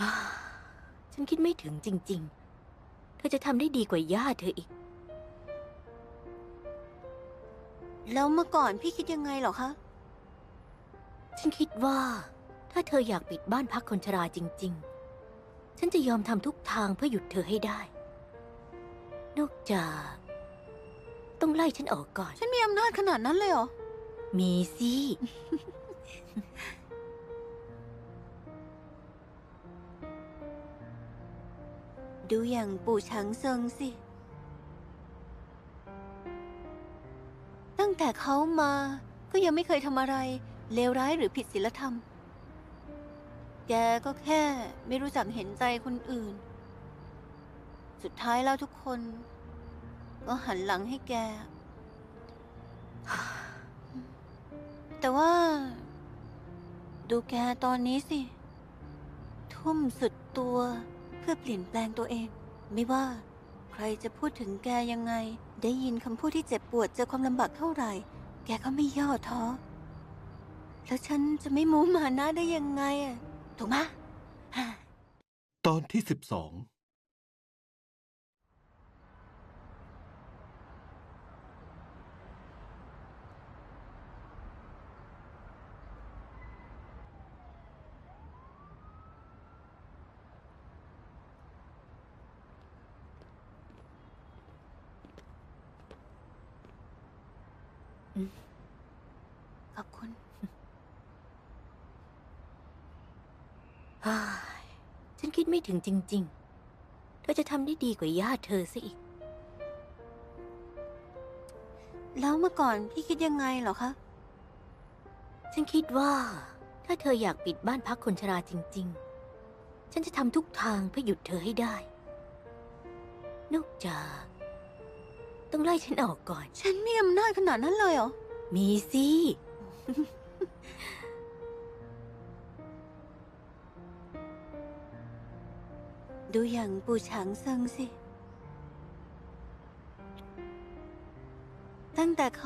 ฮ่าฉันคิดไม่ถึงจริง ๆ เธอจะทำได้ดีกว่าย่าเธออีก แล้วเมื่อก่อนพี่คิดยังไงเหรอคะ ฉันคิดว่า ถ้าเธออยากปิดบ้านพักคนชราจริง ๆ ฉันจะยอมทำทุกทางเพื่อหยุดเธอให้ได้ นอกจาก ต้องไล่ฉันออกก่อน ฉันมีอำนาจขนาดนั้นเลยเหรอ มีสิ ดูอย่างปู่ช้างเซิงสิ ตั้งแต่เขามาก็ยังไม่เคยทำอะไร เลวร้ายหรือผิดศีลธรรม แกก็แค่ไม่รู้จักเห็นใจคนอื่น สุดท้ายแล้วทุกคน ก็หันหลังให้แก แต่ว่า ดูแกตอนนี้สิ ทุ่มสุดตัวเพื่อเปลี่ยนแปลงตัวเอง ไม่ว่า ใครจะพูดถึงแกยังไง ได้ยินคำพูดที่เจ็บปวดเจอความลำบากเท่าไหร่ แกก็ไม่ย่อท้อแล้วฉันจะไม่มูมานะได้ยังไงอะถูกไหม ตอนที่สิบสอง ขอบคุณฮ่ายฉันคิดไม่ถึงจริง ๆ เธอจะทำได้ดีกว่าย่าเธอซะอีก แล้วเมื่อก่อนพี่คิดยังไงเหรอคะ ฉันคิดว่า ถ้าเธออยากปิดบ้านพักคนชราจริง ๆ ฉันจะทำทุกทางเพื่อหยุดเธอให้ได้ นอกจาก ต้องไล่ฉันออกก่อน ฉันมีอำนาจขนาดนั้นเลยเหรอ มีสิ ดูอย่างปู่ฉางเซิงสิ ตั้งแต่เขา